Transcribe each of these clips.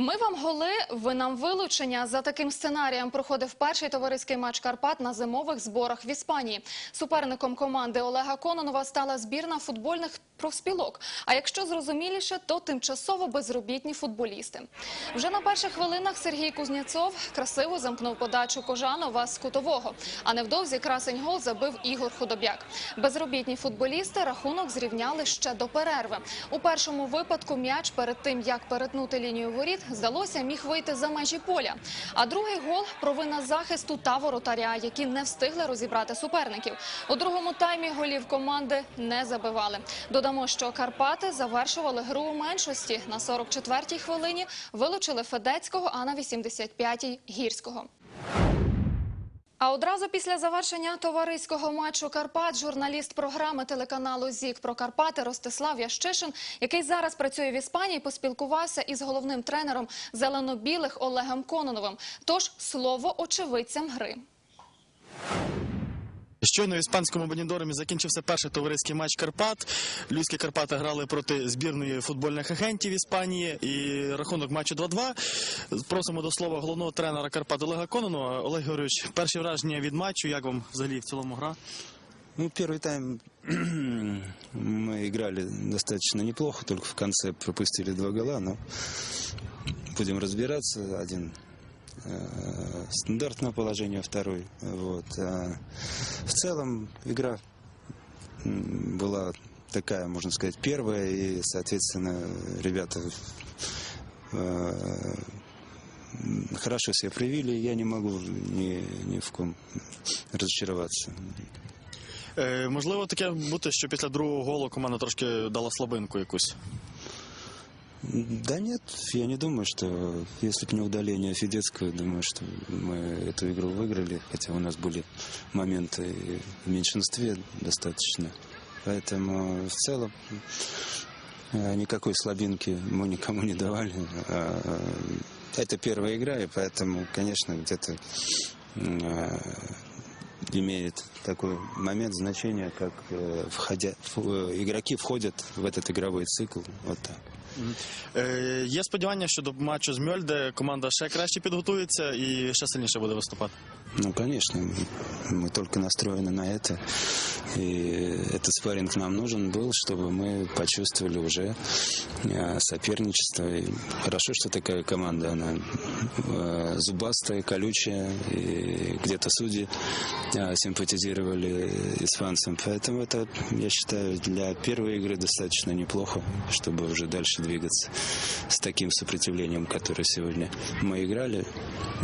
Ми вам голи, ви нам вилучення. За таким сценарієм проходив перший товариський матч Карпат на зимових зборах в Іспанії. Суперником команди Олега Кононова стала збірна футбольних профспілок. А якщо зрозуміліше, то тимчасово безробітні футболісти. Вже на перших хвилинах Сергій Кузнєцов красиво замкнув подачу Кожанова з кутового. А невдовзі красень гол забив Ігор Худобяк. Безробітні футболісти рахунок зрівняли ще до перерви. У першому випадку м'яч перед тим, як перетнути лінію воріт, здалося, міг вийти за межі поля. А другий гол – провина захисту та воротаря, які не встигли розібрати суперників. У другому таймі голів команди не забивали. Додамо, що Карпати завершували гру у меншості. На 44-й хвилині вилучили Федецького, а на 85-й – Гірського. А одразу після завершення товариського матчу Карпат журналіст програми телеканалу ЗІК про Карпати Ростислав Ящишин, який зараз працює в Іспанії, поспілкувався із головним тренером зелено-білих Олегом Кононовим. Тож слово очевидцям гри. Щойно в іспанському Бенідоромі закінчився перший товариський матч Карпат. Львівські Карпати грали проти збірної футбольних агентів Іспанії і рахунок матчу 2-2. Просимо до слова головного тренера Карпат Олега Кононова. Олег Георгійович, перші враження від матчу. Як вам взагалі в цілому гра? Ну, первый тайм мы играли достаточно неплохо, только в конце пропустили два гола, но будем разбираться. Один э, стандартного положения, второй. Вот. А в целом игра м, была такая, можно сказать, первая, и, соответственно, ребята э, м, хорошо себя проявили, я не могу ни, ни в ком разочароваться. Е, можливо, таке бути, що після другого голу команда трошки дала слабинку якусь. Да нет, я не думаю, что если бы не удаление Федецкого, думаю, что мы эту игру выиграли, хотя у нас были моменты в меньшинстве достаточно. Поэтому в целом э, никакой слабинки мы никому не давали. А, э, Это первая игра, и поэтому, конечно, где-то э, имеет такой момент значения, как входя, игроки входят в этот игровой цикл. Вот так. Е, є сподівання, що до матчу з Мьольде команда ще краще підготується і ще сильніше буде виступати. Ну, конечно, мы только настроены на это. И этот спарринг нам нужен был, чтобы мы почувствовали уже э, соперничество. И хорошо, что такая команда, она э, зубастая, колючая, и где-то судьи э, симпатизировали испанцам. Поэтому это, я считаю, для первой игры достаточно неплохо, чтобы уже дальше двигаться с таким сопротивлением, которое сегодня мы играли,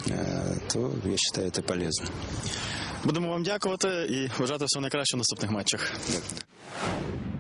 э, то, я считаю, это полезно. Будемо вам дякувати і вважати всього найкращого в наступних матчах. Дякую.